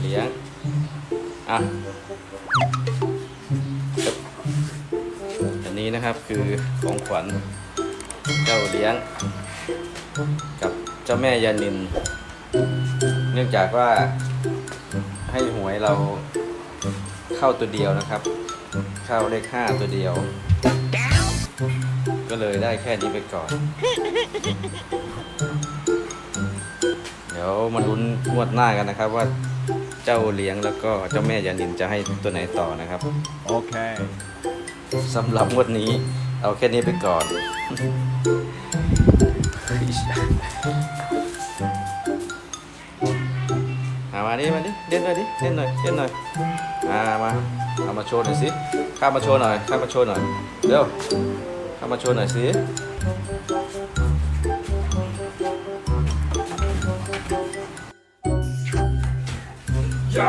เลี้ยง อะ อันนี้นะครับคือของขวัญเจ้าเลี้ยง กับเจ้าแม่ยานิน เนื่องจากว่าให้หวยเราเข้าตัวเดียวนะครับ เข้าเลขห้าตัวเดียว ก็เลยได้แค่นี้ไปก่อน ยวมาลุ้นงวดหน้ากันนะครับ ว่าเจ้าเลี้ยงแล้วก็เจ้าแม่ยานินจะให้ตัวไหนต่อนะครับ Okay. สำหรับงวดนี้ เอาแค่นี้ไปก่อนเอามาดิมาดิเล่นหน่อยดิเล่นหน่อยเล่นหน่อยมามาเอามาโชว์หน่อยสิข้ามมาโชว์หน่อยข้ามมาโชว์หน่อยเร็วข้ามมาโชว์หน่อยสิ จ้